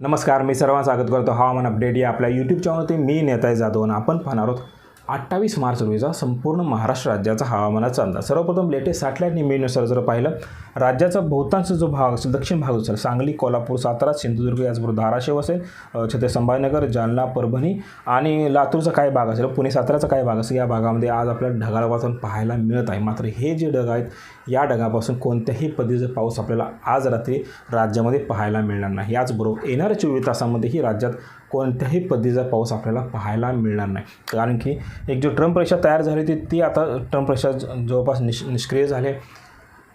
नमस्कार मी सर्वांना स्वागत करतो. हवामान अपडेट या आपल्या यूट्यूब चॅनलवरती मी नेताय जाधव आणि आपण पाहणार आहोत अठ्ठावीस मार्च रोजीचा संपूर्ण महाराष्ट्र राज्याचा हवामानाचा अंदाज. सर्वप्रथम लेटेस्ट सॅटेलाईट निमिनुसार जर पाहिलं. राज्याचा बहुतांश जो भाग असेल दक्षिण भाग असेल सांगली कोल्हापूर सातारा सिंधुदुर्ग याचबरोबर धाराशिव असेल छत्रपती संभाजीनगर जालना परभणी आणि लातूरचा काही भाग असेल पुणे साताराचा काही भाग असेल या भागामध्ये आज आपल्याला ढगाळ वातावरण पाहायला मिळत आहे. मात्र हे जे ढग आहेत या ढगापासून कोणत्याही पद्धतीचा पाऊस आपल्याला आज रात्री राज्यामध्ये पाहायला मिळणार नाही. याचबरोबर येणाऱ्या चोवीस तासामध्येही राज्यात कोणत्याही पद्धतीचा पाऊस आपल्याला पाहायला मिळणार नाही. कारण की एक जो ट्रम्प रेषा तयार झाली होती ती आता ट्रम्प रेषा जवळपास निष निष्क्रिय झाले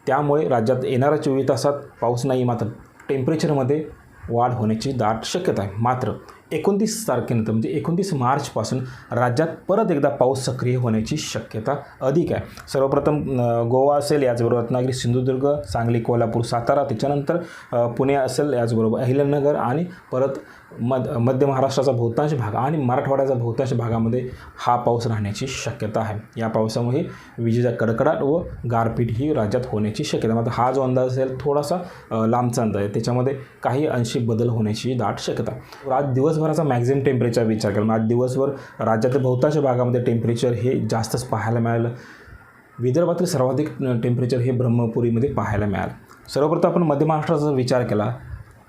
त्यामुळे राज्यात येणाऱ्या चोवीस तासात पाऊस नाही मात्र टेम्परेचरमध्ये वाढ होण्याची दाट शक्यता आहे. मात्र एकोणतीस तारखेनंतर म्हणजे एकोणतीस मार्चपासून राज्यात परत एकदा पाऊस सक्रिय होण्याची शक्यता अधिक आहे. सर्वप्रथम गोवा असेल याचबरोबर रत्नागिरी सिंधुदुर्ग सांगली कोल्हापूर सातारा त्याच्यानंतर पुणे असेल याचबरोबर अहिल्यानगर आणि परत मध मध्य महाराष्ट्राचा बहुतांश भाग आणि मराठवाड्याचा बहुतांश भागामध्ये हा पाऊस राहण्याची शक्यता आहे. या पावसामुळे विजेचा कडकडाट व गारपीट ही राज्यात होण्याची शक्यता मात्र हा जो अंदाज असेल थोडासा लांबचा अंदाज आहे. त्याच्यामध्ये काही अंशी बदल होण्याची दाट शक्यता आज दिवसभराचा मॅक्झिमम टेम्परेचर विचार केला. आज दिवसभर राज्यातील बहुतांश भागामध्ये टेम्परेचर हे जास्तच पाहायला मिळालं. विदर्भातील सर्वाधिक टेम्परेचर हे ब्रह्मपुरीमध्ये पाहायला मिळालं. सर्वप्रथम आपण मध्य महाराष्ट्राचा विचार केला.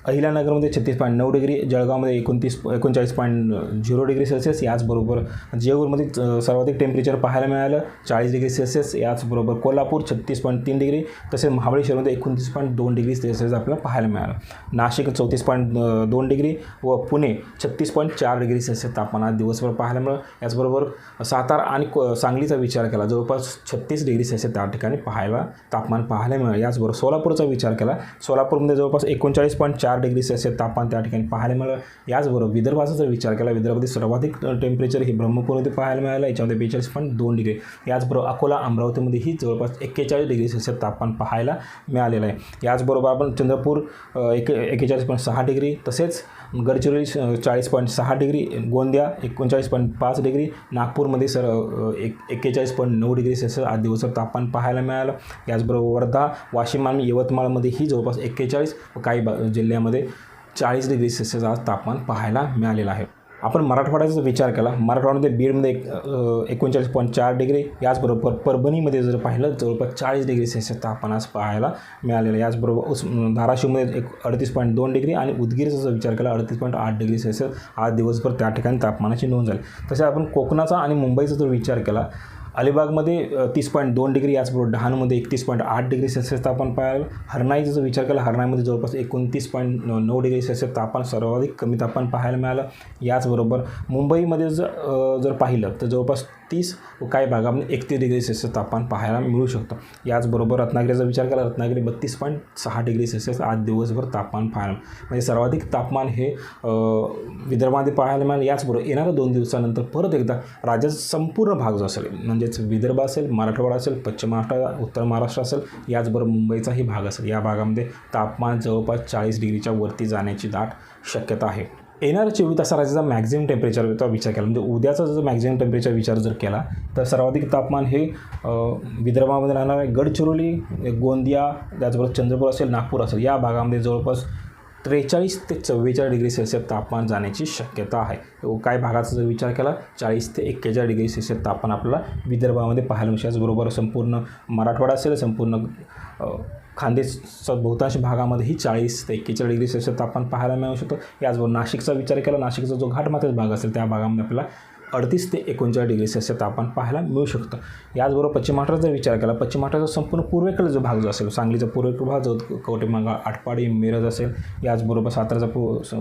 अहिल्यानगरमध्ये छत्तीस पॉईंट नऊ डिग्री जळगावमध्ये एकोणतीस एकोणचाळीस पॉईंट झिरो डिग्री सेल्सिअस याचबरोबर जेऊरमध्ये सर्वाधिक टेम्परेचर पाहायला मिळालं चाळीस डिग्री सेल्सिअस याचबरोबर कोल्हापूर छत्तीस पॉईंट तीन डिग्री तसेच महाबळेश्वरमध्ये एकोणतीस पॉईंट दोन डिग्री सेल्सिअस आपल्याला पाहायला मिळालं. नाशिक चौतीस पॉईंट दोन डिग्री व पुणे छत्तीस पॉईंट चार डिग्री सेल्सिअस तापमान आज दिवसभर पाहायला मिळालं. याचबरोबर सातारा आणि को सांगलीचा विचार केला जवळपास छत्तीस डिग्री सेल्सिअस त्या ठिकाणी पाहायला तापमान पाहायला मिळालं. याचबरोबर सोलापूरचा विचार केला सोलापूरमध्ये जवळपास एकोणचाळीस पॉईंट चार चार डिग्री सेल्सिअस तापमान त्या ठिकाणी पाहायला मिळालं. याचबरोबर विदर्भाचा जर विचार केला विदर्भातील सर्वाधिक टेम्परेचर हे ब्रह्मपूरमध्ये पाहायला मिळालं याच्यामध्ये बेचाळीस पॉईंट दोन डिग्री. याचबरोबर अकोला अमरावतीमध्येही जवळपास एक्केचाळीस डिग्री सेल्सिअस तापमान पाहायला मिळालेलं आहे. याचबरोबर आपण चंद्रपूर एक एकेचाळीस पॉईंट सहा डिग्री तसेच गडचिरोली चाळीस पॉईंट सहा डिग्री गोंदिया एकोणचाळीस पॉईंट पाच डिग्री नागपूरमध्ये सर एक एक्केचाळीस पॉईंट नऊ डिग्री सेल्सिअस आज दिवसभर तापमान पाहायला मिळालं. याचबरोबर वर्धा वाशिम आणि यवतमाळमध्येही जवळपास एक्केचाळीस काही बा जिल्ह्यामध्ये चाळीस डिग्री सेल्सिअस आज तापमान पाहायला मिळालेलं आहे. आपण मराठवाड्याचा जर विचार केला. मराठवाड्यामध्ये बीडमध्ये एक एकोणचाळीस पॉईंट चार डिग्री याचबरोबर परभणीमध्ये जर पाहिलं जवळपास चाळीस डिग्री सेल्सिअस तापमान आज पाहायला मिळालेलं याचबरोबर उस धाराशिवमध्ये एक अडतीस पॉईंट दोन डिग्री आणि उदगीरचा जर विचार केला अडतीस पॉईंट आठ डिग्री सेल्सिअस आज दिवसभर त्या ठिकाणी तापमानाची नोंद झाली. तसे आपण कोकणाचा आणि मुंबईचा जर विचार केला अलिबागमध्ये तीस पॉईंट दोन डिग्री याचबरोबर डहाणमध्ये एकतीस पॉईंट आठ डिग्री सेल्सिअस तापमान पाहिलं हरणाईचा जर विचार केला हरणाईमध्ये जवळपास एकोणतीस पॉईंट नऊ डिग्री सेल्सिअस तापमान सर्वाधिक कमी तापमान पाहायला मिळालं. याचबरोबर मुंबईमध्ये जर जर पाहिलं तर जवळपास तीस काही भागामध्ये एकतीस डिग्री सेल्सिअस तापमान पाहायला मिळू शकतं. याचबरोबर रत्नागिरीचा विचार केला रत्नागिरी बत्तीस पॉईंट सहा डिग्री सेल्सिअस आज दिवसभर तापमान पाहायला म्हणजे सर्वाधिक तापमान हे विदर्भामध्ये पाहायला मिळालं. याचबरोबर येणाऱ्या दोन दिवसानंतर परत एकदा राज्याचा संपूर्ण भाग जो असेल म्हणजे म्हणजेच विदर्भ असेल मराठवाडा असेल पश्चिम महाराष्ट्र उत्तर महाराष्ट्र असेल याचबरोबर मुंबईचाही भाग असेल. या भागामध्ये तापमान जवळपास चाळीस डिग्रीच्या वरती जाण्याची दाट शक्यता आहे. येणाऱ्या चोवीस तासा जर मॅक्झिमम टेम्परेचरचा विचार केला. म्हणजे उद्याचा जर मॅक्झिमम टेम्परेचर विचार जर केला तर सर्वाधिक तापमान हे विदर्भामध्ये राहणार आहे. गडचिरोली गोंदिया त्याचबरोबर चंद्रपूर असेल नागपूर असेल या भागामध्ये जवळपास त्रेचाळीस ते चव्वेचाळीस डिग्री सेल्सिअस तापमान जाण्याची शक्यता आहे. हो, काय भागाचा जर विचार केला चाळीस ते एक्केचाळीस डिग्री सेल्सिअस तापमान आपल्याला विदर्भामध्ये पाहायला मिळते त्याचबरोबर याचबरोबर संपूर्ण मराठवाडा असेल संपूर्ण अ, बहुतांश भागामध्येही चाळीस ते एक्केचाळीस डिग्री सेल्सिअस तापमान पाहायला मिळू शकतो. याचबरोबर नाशिकचा विचार केला नाशिकचा जो घाटमाथ्याचा भाग असेल त्या भागामध्ये आपल्याला अडतीस ते एकोणचाळीस डिग्री सेल्सिअस तापमान पाहायला मिळू शकतं. याचबरोबर पश्चिम महाराष्ट्राचा जर विचार केला पश्चिम महाराष्ट्राचा संपूर्ण पूर्वेकडे जो भाग जो असेल सांगलीचा पूर्वेकडे भाग जो कवटेमांगा आटपाडी मिरज असेल याचबरोबर साताराचा पू स-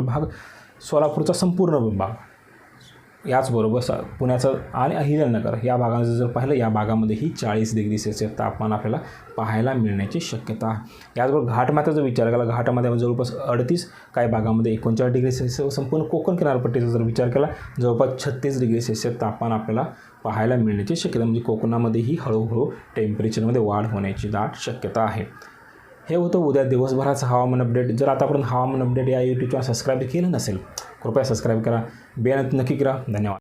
भाग सोलापूरचा संपूर्ण भाग याचबरोबर स पुण्याचं आणि अहिल्यानगर या भागामध्ये जर पाहिलं या भागामध्येही चाळीस डिग्री सेल्सिअस तापमान आपल्याला पाहायला मिळण्याची शक्यता आहे. याचबरोबर घाटमाथ्याचा विचार केला घाटामध्ये जवळपास अडतीस काही भागामध्ये एकोणचाळीस डिग्री सेल्सिअस संपूर्ण कोकण किनारपट्टीचा जर विचार केला जवळपास छत्तीस डिग्री सेल्सिअस तापमान आपल्याला पाहायला मिळण्याची शक्यता म्हणजे कोकणामध्येही हळूहळू टेम्परेचरमध्ये वाढ होण्याची दाट शक्यता आहे. हे होतं उद्या दिवसभराचं हवामान अपडेट जर आतापर्यंत हवामान अपडेट या यूट्यूब चॅनल सबस्क्राईब केलं नसेल कृपया सबस्क्राईब करा. बेनंत नक्की करा. धन्यवाद.